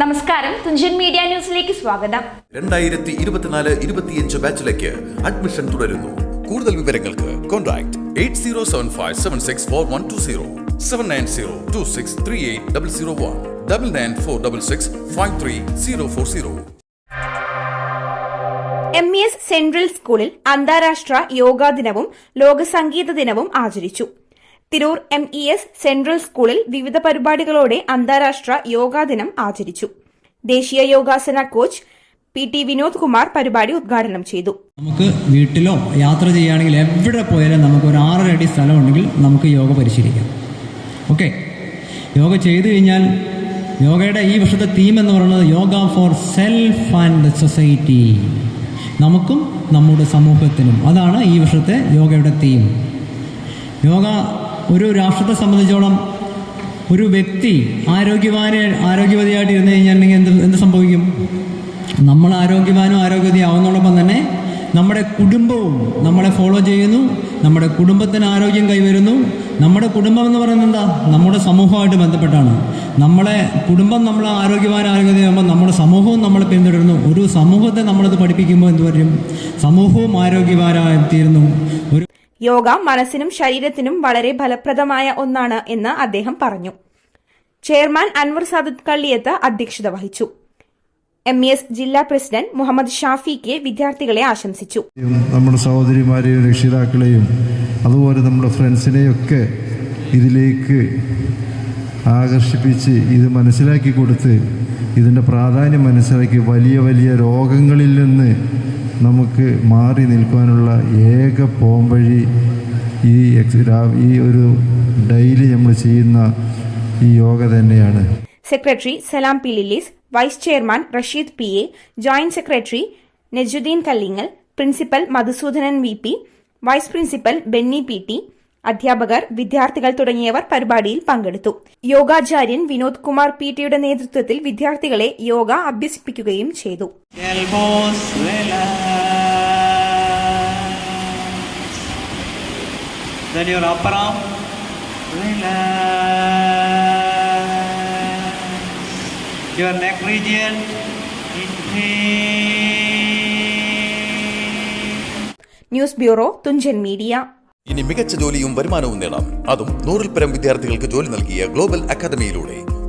നമസ്കാരം. തുഞ്ചൻ മീഡിയ ന്യൂസിലേക്ക് സ്വാഗതം. രണ്ടായിരത്തി ഇരുപത്തിനാല് ഇരുപത്തിയഞ്ച് ബാച്ചിലേക്ക് അഡ്മിഷൻ തുടരുന്നു. കൂടുതൽ വിവരങ്ങൾക്ക് contact eight zero seven five seven six four one two zero seven nine zero two six three eight double zero one double nine four double six five three zero four zero. M E S central സ്കൂളിൽ അന്താരാഷ്ട്ര യോഗാ ദിനവും ലോക സംഗീത ദിനവും ആചരിച്ചു. Tirur M E S central സ്കൂളിൽ വിവിധ പരിപാടികളോടെ അന്താരാഷ്ട്ര യോഗാ ദിനം ആചരിച്ചു. ദേശീയ യോഗാസന coach P T Vinod Kumar പരിപാടി ഉദ്ഘാടനം ചെയ്തു. നമുക്ക് വീട്ടിലോ യാത്ര ചെയ്യുകയാണെങ്കിൽ എവിടെ പോയാലും നമുക്ക് ഒരു ആറര അടി സ്ഥലമുണ്ടെങ്കിൽ നമുക്ക് യോഗ പരിശീലിക്കാം. ഓക്കെ യോഗ ചെയ്തു കഴിഞ്ഞാൽ യോഗയുടെ ഈ വർഷത്തെ തീം എന്ന് പറയുന്നത് yoga for self and society നമുക്കും നമ്മുടെ സമൂഹത്തിനും അതാണ് ഈ വർഷത്തെ യോഗയുടെ തീം യോഗ ഒരു രാഷ്ട്രത്തെ സംബന്ധിച്ചോളം ഒരു വ്യക്തി ആരോഗ്യവാന് ആരോഗ്യവതിയായിട്ട് ഇരുന്ന് കഴിഞ്ഞിട്ടുണ്ടെങ്കിൽ എന്ത് എന്ത് സംഭവിക്കും? നമ്മൾ ആരോഗ്യവാനും ആരോഗ്യവതിയാവുന്നതോടൊപ്പം തന്നെ നമ്മുടെ കുടുംബവും നമ്മളെ ഫോളോ ചെയ്യുന്നു നമ്മുടെ കുടുംബത്തിന് ആരോഗ്യം കൈവരുന്നു. നമ്മുടെ കുടുംബം എന്ന് പറയുന്നത് എന്താ? നമ്മുടെ സമൂഹമായിട്ട് ബന്ധപ്പെട്ടാണ്. നമ്മളെ കുടുംബം നമ്മൾ ആരോഗ്യവാൻ ആരോഗ്യതയാകുമ്പോൾ നമ്മുടെ സമൂഹവും നമ്മളെ പിന്തുടരുന്നു. ഒരു സമൂഹത്തെ നമ്മളത് പഠിപ്പിക്കുമ്പോൾ എന്ത് വരും? സമൂഹവും ആരോഗ്യവാനായി തീരുന്നു. ഒരു യോഗ മനസ്സിനും ശരീരത്തിനും വളരെ ഫലപ്രദമായ ഒന്നാണ് എന്ന് അദ്ദേഹം പറഞ്ഞു. ചെയർമാൻ അൻവർ സാദത്ത് കള്ളിയത്ത് അധ്യക്ഷത വഹിച്ചു. എം എസ് ജില്ലാ പ്രസിഡന്റ് മുഹമ്മദ് ഷാഫി കെ വിദ്യാർത്ഥികളെ ആശംസിച്ചു. നമ്മുടെ സഹോദരിമാരെയും രക്ഷിതാക്കളെയും അതുപോലെ നമ്മുടെ ഫ്രണ്ട്സിനെയും ഒക്കെ ഇതിലേക്ക് ആകർഷിപ്പിച്ച് ഇത് മനസ്സിലാക്കി കൊടുത്ത് ഇതിന്റെ പ്രാധാന്യം മനസ്സിലാക്കി വലിയ വലിയ രോഗങ്ങളിൽ നിന്ന് നമുക്ക് മാറി നിൽക്കാനുള്ള ഏക പോംവഴി ഈ എക്സ് ഈ ഒരു ഡെയിലി നമ്മൾ ചെയ്യുന്ന ഈ യോഗ തന്നെയാണ്. Secretary Salam P lilies vice chairman Rasheed P A joint secretary Najuddeen Kallingal principal Madhusoodanan V P vice principal Benny P T അധ്യാപകർ വിദ്യാർത്ഥികൾ തുടങ്ങിയവർ പരിപാടിയിൽ പങ്കെടുത്തു. യോഗാചാര്യൻ വിനോദ് കുമാർ പി ടിയുടെ നേതൃത്വത്തിൽ വിദ്യാർത്ഥികളെ യോഗ അഭ്യസിപ്പിക്കുകയും ചെയ്തു. Relax. Then your upper arm relax. Your neck region. News bureau Thunchan media ഇനി മികച്ച ജോലിയും വരുമാനവും നേടാം അതും നൂറിൽ പരം വിദ്യാർത്ഥികൾക്ക് ജോലി നൽകിയ ഗ്ലോബൽ അക്കാദമിയിലൂടെ